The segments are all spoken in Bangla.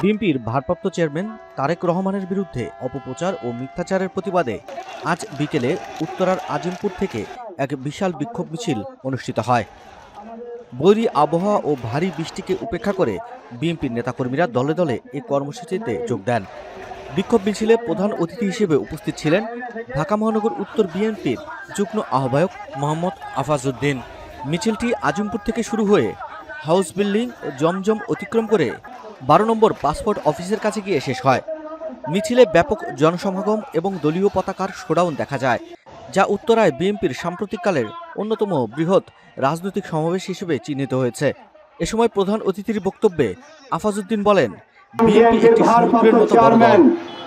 বিএনপির ভারপ্রাপ্ত চেয়ারম্যান তারেক রহমানের বিরুদ্ধে অপপ্রচার ও মিথ্যাচারের প্রতিবাদে আজ বিকেলে উত্তরার আজিমপুর থেকে এক বিশাল বিক্ষোভ মিছিল অনুষ্ঠিত হয়। বৈরী আবহাওয়া ও ভারী বৃষ্টিকে উপেক্ষা করে বিএনপির নেতাকর্মীরা দলে দলে এই কর্মসূচিতে যোগ দেন। বিক্ষোভ মিছিলে প্রধান অতিথি হিসেবে উপস্থিত ছিলেন ঢাকা মহানগর উত্তর বিএনপির যুগ্ম আহ্বায়ক মোহাম্মদ আফাজউদ্দিন। মিছিলটি আজিমপুর থেকে শুরু হয়ে হাউস বিল্ডিং জমজম অতিক্রম করে বারো নম্বর পাসপোর্ট অফিসের কাছে গিয়ে শেষ হয়। মিছিলে ব্যাপক জনসমাগম এবং দলীয় পতাকার শোডাউন দেখা যায় যা উত্তরায় বিএনপির সাম্প্রতিককালের অন্যতম বৃহৎ রাজনৈতিক সমাবেশ হিসেবে চিহ্নিত হয়েছে। এ সময় প্রধান অতিথির বক্তব্যে আফাজউদ্দিন বলেন বিএনপি একটি সমুদ্রের মতো বড় দল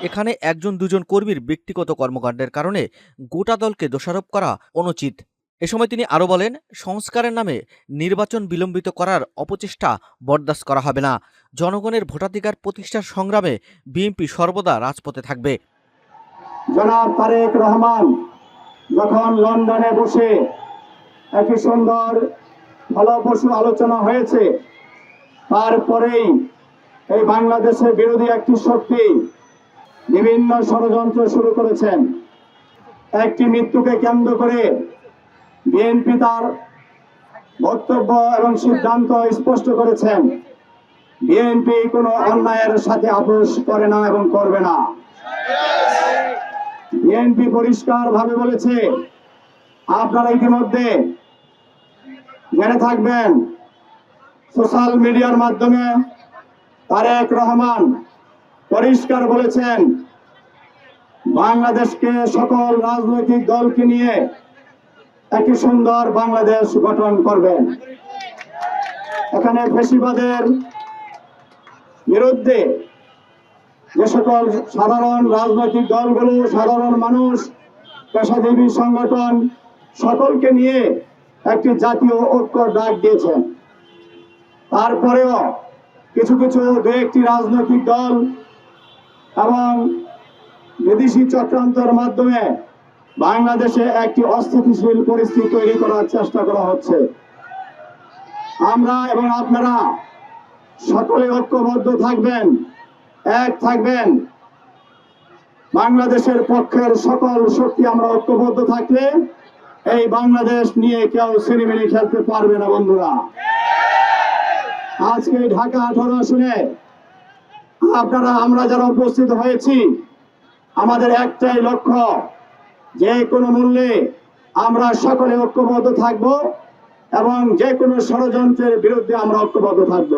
এখানে একজন দুজন কর্মীর ব্যক্তিগত কর্মকাণ্ডের কারণে গোটা দলকে দোষারোপ করা অনুচিত। এ সময় তিনি আরও বলেন, সংস্কারের নামে নির্বাচন বিলম্বিত করার অপচেষ্টা বরদাস্ত করা হবে না। জনগণের ভোটাধিকার প্রতিষ্ঠার সংগ্রামে বিএনপি সর্বদা রাজপথে থাকবে। জনাব তারেক রহমান, যখন লন্ডনে বসে একটি সুন্দর ফলপ্রসূ আলোচনা হয়েছে, তারপরেই এই বাংলাদেশের বিরোধী একটি শক্তি বিভিন্ন ষড়যন্ত্র শুরু করেছেন। একটি মৃত্যুকে কেন্দ্র করে বিএনপি তার বক্তব্য এবং সিদ্ধান্ত স্পষ্ট করেছেন। বিএনপি কোনো অন্যায়ের সাথে আপোষ করে না এবং করবে না। বিএনপি পরিষ্কার ভাবে বলেছে, আপনারা ইতিমধ্যে জেনে থাকবেন, সোশ্যাল মিডিয়ার মাধ্যমে তারেক রহমান পরিষ্কার বলেছেন, বাংলাদেশকে সকল রাজনৈতিক দলকে নিয়ে একটি সুন্দর বাংলাদেশ গঠন করবেন। এখানে ফেসিবাদের বিরুদ্ধে যে সকল সাধারণ রাজনৈতিক দলগুলো, সাধারণ মানুষ, পেশাজীবী সংগঠন, সকলকে নিয়ে একটি জাতীয় ঐক্য ডাক দিয়েছেন। তারপরেও কিছু কিছু দু একটি রাজনৈতিক দল এবং বিদেশি চক্রান্তের মাধ্যমে বাংলাদেশে একটি অস্থিতিশীল পরিস্থিতি তৈরি করার চেষ্টা করা হচ্ছে। আমরা এবং আপনারা সকলে ঐক্যবদ্ধ থাকবেন, এক থাকবেন। বাংলাদেশের পক্ষের সকল শক্তি আমরা ঐক্যবদ্ধ থাকলে এই বাংলাদেশ নিয়ে কেউ সিনেমিনি খেলতে পারবে না, বন্ধুরা। আজকে ঢাকা আঠারো আসনে আপনারা, আমরা যারা উপস্থিত হয়েছি, আমাদের একটাই লক্ষ্য যে কোনো মূল্যে আমরা সকলে ঐক্যবদ্ধ থাকব এবং যে কোনো ষড়যন্ত্রের বিরুদ্ধে আমরা ঐক্যবদ্ধ থাকব।